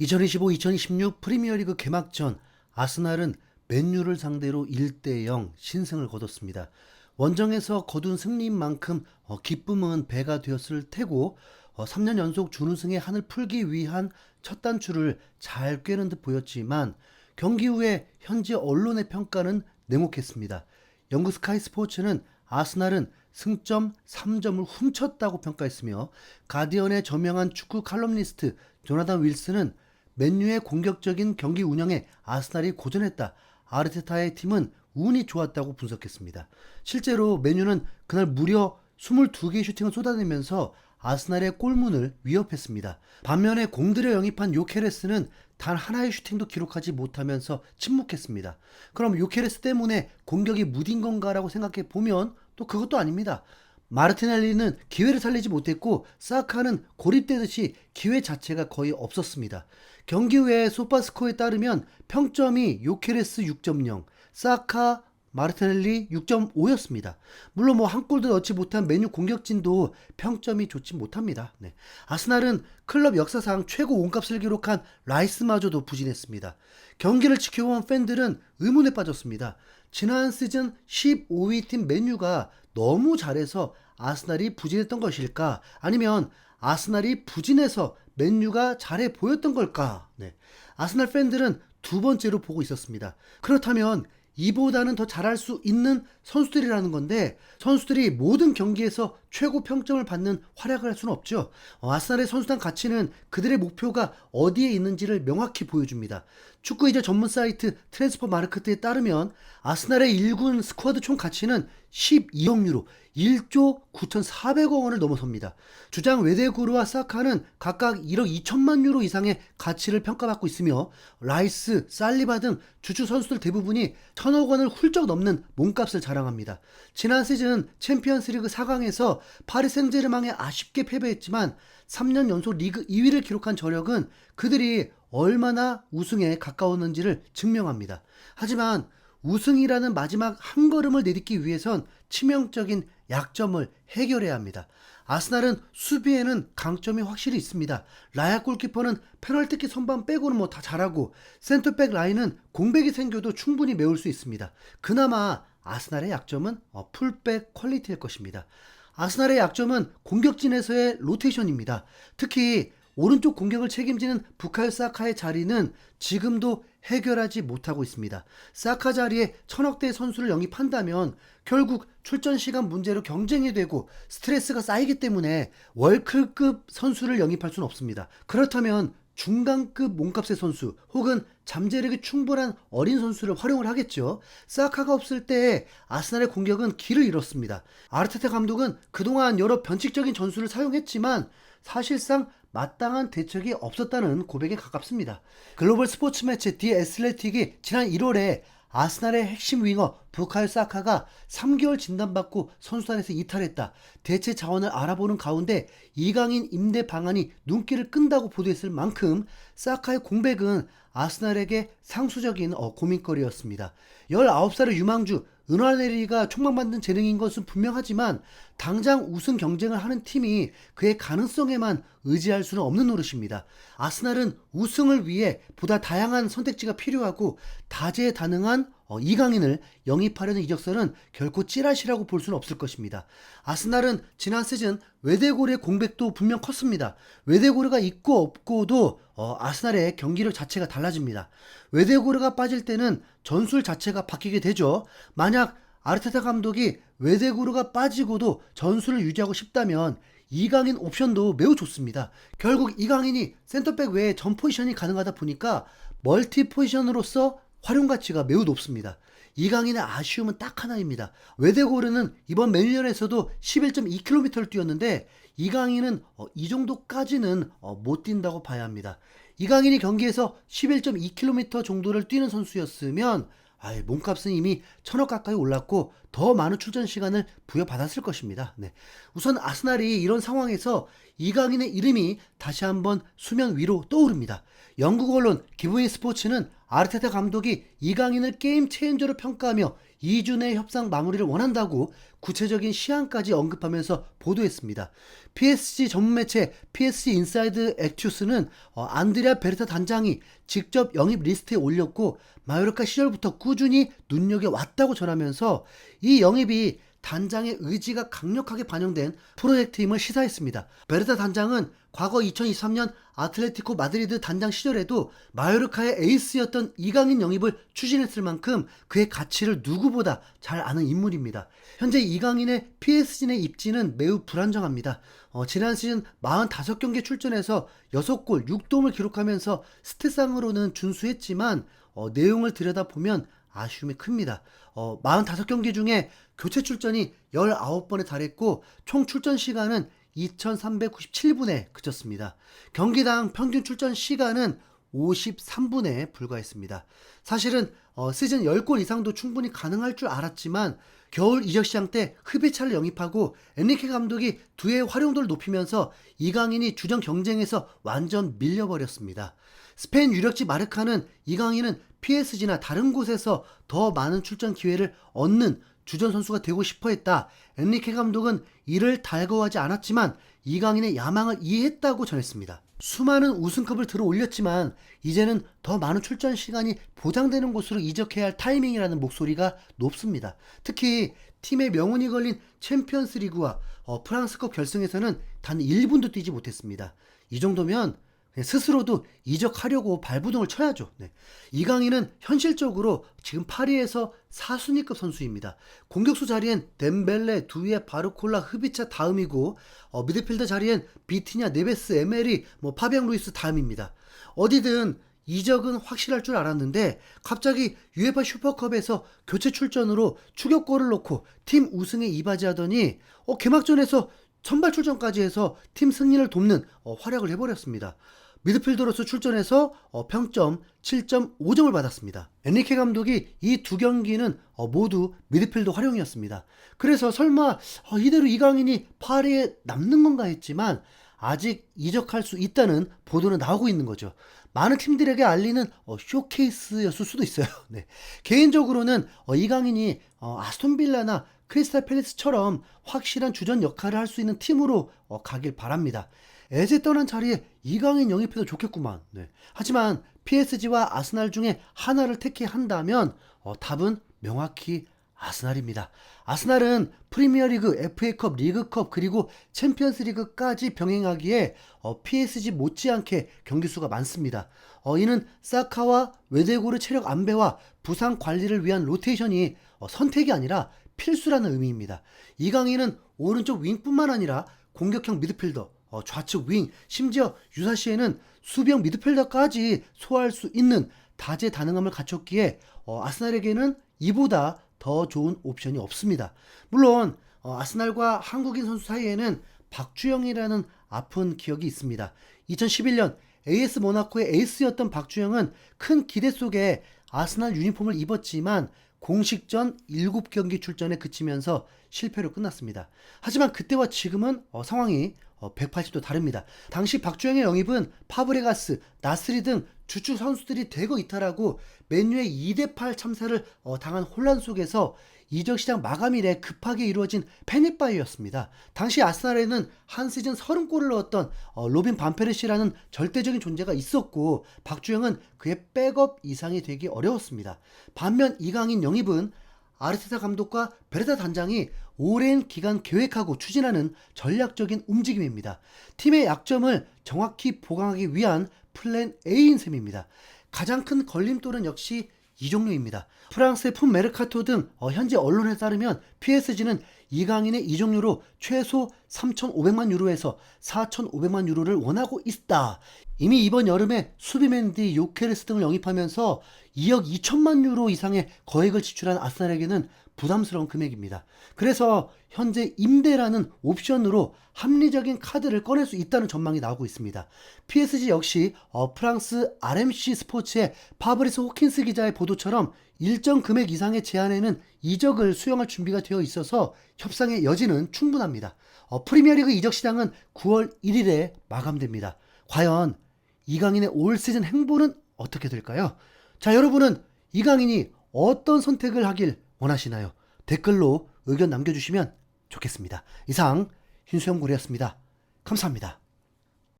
2025-2026 프리미어리그 개막전 아스날은 맨유를 상대로 1대 0 신승을 거뒀습니다. 원정에서 거둔 승리인 만큼 어, 기쁨은 배가 되었을 테고 어, 3년 연속 준우승의 한을 풀기 위한 첫 단추를 잘 꿰는 듯 보였지만 경기 후에 현지 언론의 평가는 냉혹했습니다. 영국 스카이 스포츠는 아스날은 승점 3점을 훔쳤다고 평가했으며 가디언의 저명한 축구 칼럼니스트 조나단 윌슨은 맨유의 공격적인 경기 운영에 아스날이 고전했다. 아르테타의 팀은 운이 좋았다고 분석했습니다. 실제로 맨유는 그날 무려 22개의 슈팅을 쏟아내면서 아스날의 골문을 위협했습니다. 반면에 공들여 영입한 요케레스는 단 하나의 슈팅도 기록하지 못하면서 침묵했습니다. 그럼 요케레스 때문에 공격이 무딘 건가라고 생각해 보면 또 그것도 아닙니다. 마르티넬리는 기회를 살리지 못했고 사카는 고립되듯이 기회 자체가 거의 없었습니다. 경기 후에 소파스코에 따르면 평점이 요케레스 6.0, 사카 마르티넬리 6.5였습니다. 물론 뭐 한 골도 넣지 못한 메뉴 공격진도 평점이 좋지 못합니다. 네. 아스날은 클럽 역사상 최고 몸값을 기록한 라이스마저도 부진했습니다. 경기를 지켜본 팬들은 의문에 빠졌습니다. 지난 시즌 15위 팀 맨유가 너무 잘해서 아스날이 부진했던 것일까? 아니면 아스날이 부진해서 맨유가 잘해 보였던 걸까? 네. 아스날 팬들은 두 번째로 보고 있었습니다. 그렇다면 이보다는 더 잘할 수 있는 선수들이라는 건데 선수들이 모든 경기에서 최고 평점을 받는 활약을 할 수는 없죠. 어, 아스날의 선수단 가치는 그들의 목표가 어디에 있는지를 명확히 보여줍니다. 축구 이제 전문 사이트 트랜스퍼 마르크트에 따르면 아스날의 1군 스쿼드 총 가치는 12억 유로, 1조 9,400억 원을 넘어섭니다. 주장 외대구르와 사카는 각각 1억 2천만 유로 이상의 가치를 평가받고 있으며 라이스, 살리바 등 주축 선수들 대부분이 천억 원을 훌쩍 넘는 몸값을 자랑합니다. 지난 시즌 챔피언스리그 4강에서 파리 생제르맹에 아쉽게 패배했지만 3년 연속 리그 2위를 기록한 저력은 그들이 얼마나 우승에 가까웠는지를 증명합니다. 하지만 우승이라는 마지막 한 걸음을 내딛기 위해선 치명적인 약점을 해결해야 합니다. 아스날은 수비에는 강점이 확실히 있습니다. 라야 골키퍼는 페널티킥 선방 빼고는 뭐 다 잘하고 센터백 라인은 공백이 생겨도 충분히 메울 수 있습니다. 그나마 아스날의 약점은 어, 풀백 퀄리티일 것입니다. 아스날의 약점은 공격진에서의 로테이션입니다. 특히 오른쪽 공격을 책임지는 부카요 사카의 자리는 지금도 해결하지 못하고 있습니다. 사카 자리에 천억대 선수를 영입한다면 결국 출전 시간 문제로 경쟁이 되고 스트레스가 쌓이기 때문에 월클급 선수를 영입할 수는 없습니다. 그렇다면 중간급 몸값의 선수 혹은 잠재력이 충분한 어린 선수를 활용을 하겠죠. 사카가 없을 때 아스날의 공격은 길을 잃었습니다. 아르테타 감독은 그동안 여러 변칙적인 전술을 사용했지만 사실상 마땅한 대책이 없었다는 고백에 가깝습니다. 글로벌 스포츠 매체 디 애슬레틱이 지난 1월에 아스날의 핵심 윙어 부카요 사카가 3개월 진단받고 선수단에서 이탈했다. 대체 자원을 알아보는 가운데 이강인 임대 방안이 눈길을 끈다고 보도했을 만큼 사카의 공백은 아스날에게 상수적인 어, 고민거리였습니다. 19살의 유망주 은하네리가 촉망받는 재능인 것은 분명하지만 당장 우승 경쟁을 하는 팀이 그의 가능성에만 의지할 수는 없는 노릇입니다. 아스날은 우승을 위해 보다 다양한 선택지가 필요하고 다재다능한 어, 이강인을 영입하려는 이적설은 결코 찌라시라고 볼 수는 없을 것입니다. 아스날은 지난 시즌 외대고르의 공백도 분명 컸습니다. 외대고르가 있고 없고도 어, 아스날의 경기력 자체가 달라집니다. 외대고르가 빠질 때는 전술 자체가 바뀌게 되죠. 만약 아르테타 감독이 외대고르가 빠지고도 전술을 유지하고 싶다면 이강인 옵션도 매우 좋습니다. 결국 이강인이 센터백 외에 전 포지션이 가능하다 보니까 멀티 포지션으로서 활용 가치가 매우 높습니다. 이강인의 아쉬움은 딱 하나입니다. 외대고르는 이번 매니전에서도 11.2km를 뛰었는데 이강인은 어, 이 정도까지는 어, 못 뛴다고 봐야 합니다. 이강인이 경기에서 11.2km 정도를 뛰는 선수였으면 아이, 몸값은 이미 천억 가까이 올랐고 더 많은 출전 시간을 부여받았을 것입니다. 네. 우선 아스날이 이런 상황에서 이강인의 이름이 다시 한번 수면 위로 떠오릅니다. 영국 언론 기브인 스포츠는 아르테타 감독이 이강인을 게임 체인저로 평가하며 2주 내 협상 마무리를 원한다고 구체적인 시한까지 언급하면서 보도했습니다. PSG 전문 매체 PSG 인사이드 액투스는 어, 안드레아 베르타 단장이 직접 영입 리스트에 올렸고 마요르카 시절부터 꾸준히 눈여겨왔다고 전하면서 이 영입이 단장의 의지가 강력하게 반영된 프로젝트임을 시사했습니다. 베르타 단장은 과거 2023년 아틀레티코 마드리드 단장 시절에도 마요르카의 에이스였던 이강인 영입을 추진했을 만큼 그의 가치를 누구보다 잘 아는 인물입니다. 현재 이강인의 PSG 내 입지는 매우 불안정합니다. 어, 지난 시즌 45경기 출전해서 6골 6도움을 기록하면서 스탯상으로는 준수했지만 어, 내용을 들여다보면 아쉬움이 큽니다. 어, 45경기 중에 교체 출전이 19번에 달했고 총 출전 시간은 2397분에 그쳤습니다. 경기당 평균 출전 시간은 53분에 불과했습니다. 사실은 어, 시즌 10골 이상도 충분히 가능할 줄 알았지만 겨울 이적 시장 때 흡입차를 영입하고 엔리케 감독이 두 해의 활용도를 높이면서 이강인이 주전 경쟁에서 완전 밀려버렸습니다. 스페인 유력지 마르카는 이강인은 PSG나 다른 곳에서 더 많은 출전 기회를 얻는 주전 선수가 되고 싶어 했다. 엔리케 감독은 이를 달거워하지 않았지만 이강인의 야망을 이해했다고 전했습니다. 수많은 우승컵을 들어 올렸지만 이제는 더 많은 출전 시간이 보장되는 곳으로 이적해야 할 타이밍이라는 목소리가 높습니다. 특히 팀의 명운이 걸린 챔피언스 리그와 어, 프랑스컵 결승에서는 단 1분도 뛰지 못했습니다. 이 정도면 스스로도 이적하려고 발부동을 쳐야죠. 네. 이강인은 현실적으로 지금 파리에서 4순위급 선수입니다. 공격수 자리엔 덴벨레, 두에 바르콜라, 흐비차 다음이고 어, 미드필더 자리엔 비티냐, 네베스, 에메리, 뭐 파비앙 루이스 다음입니다. 어디든 이적은 확실할 줄 알았는데 갑자기 UEFA 슈퍼컵에서 교체 출전으로 추격골을 넣고 팀 우승에 이바지하더니 어, 개막전에서 선발 출전까지 해서 팀 승리를 돕는 어, 활약을 해버렸습니다. 미드필더로서 출전해서 어, 평점 7.5점을 받았습니다. 엔리케 감독이 이 두 경기는 어, 모두 미드필더 활용이었습니다. 그래서 설마 어, 이대로 이강인이 파리에 남는 건가 했지만 아직 이적할 수 있다는 보도는 나오고 있는 거죠. 많은 팀들에게 알리는 어, 쇼케이스였을 수도 있어요. 네. 개인적으로는 어, 이강인이 어, 아스톤빌라나 크리스탈 팰리스처럼 확실한 주전 역할을 할 수 있는 팀으로 어, 가길 바랍니다. 에제 떠난 자리에 이강인 영입해도 좋겠구만. 네. 하지만 PSG와 아스날 중에 하나를 택해야 한다면 어, 답은 명확히 아스날입니다. 아스날은 프리미어리그, FA컵, 리그컵 그리고 챔피언스리그까지 병행하기에 어, PSG 못지않게 경기 수가 많습니다. 어, 이는 사카와 외대고르 체력 안배와 부상 관리를 위한 로테이션이 어, 선택이 아니라 필수라는 의미입니다. 이강인은 오른쪽 윙뿐만 아니라 공격형 미드필더, 어, 좌측 윙, 심지어 유사시에는 수비형 미드필더까지 소화할 수 있는 다재다능함을 갖췄기에 어, 아스날에게는 이보다 더 좋은 옵션이 없습니다. 물론 어, 아스날과 한국인 선수 사이에는 박주영이라는 아픈 기억이 있습니다. 2011년 AS 모나코의 에이스였던 박주영은 큰 기대 속에 아스날 유니폼을 입었지만 공식전 7경기 출전에 그치면서 실패로 끝났습니다. 하지만 그때와 지금은 어, 상황이 어, 180도 다릅니다. 당시 박주영의 영입은 파브레가스, 나스리 등 주축 선수들이 대거 이탈하고 맨유의 2대8 참사를 어, 당한 혼란 속에서 이적 시장 마감일에 급하게 이루어진 패닉바이였습니다. 당시 아스날에는 한 시즌 30골을 넣었던 어, 로빈 반페르시라는 절대적인 존재가 있었고 박주영은 그의 백업 이상이 되기 어려웠습니다. 반면 이강인 영입은 아르테타 감독과 베르타 단장이 오랜 기간 계획하고 추진하는 전략적인 움직임입니다. 팀의 약점을 정확히 보강하기 위한 플랜 A인 셈입니다. 가장 큰 걸림돌은 역시 이종류입니다. 프랑스의 품 메르카토 등 어, 현지 언론에 따르면 PSG는 이강인의 이종류로 최소 3,500만 유로에서 4,500만 유로를 원하고 있다. 이미 이번 여름에 수비맨디, 요케레스 등을 영입하면서 2억 2천만 유로 이상의 거액을 지출한 아스날에게는 부담스러운 금액입니다. 그래서 현재 임대라는 옵션으로 합리적인 카드를 꺼낼 수 있다는 전망이 나오고 있습니다. PSG 역시 어, 프랑스 RMC 스포츠의 파브리스 호킨스 기자의 보도처럼 일정 금액 이상의 제한에는 이적을 수용할 준비가 되어 있어서 협상의 여지는 충분합니다. 어, 프리미어리그 이적 시장은 9월 1일에 마감됩니다. 과연 이강인의 올 시즌 행보는 어떻게 될까요? 자, 여러분은 이강인이 어떤 선택을 하길 원하시나요? 댓글로 의견 남겨주시면 좋겠습니다. 이상 흰수염고리였습니다. 감사합니다.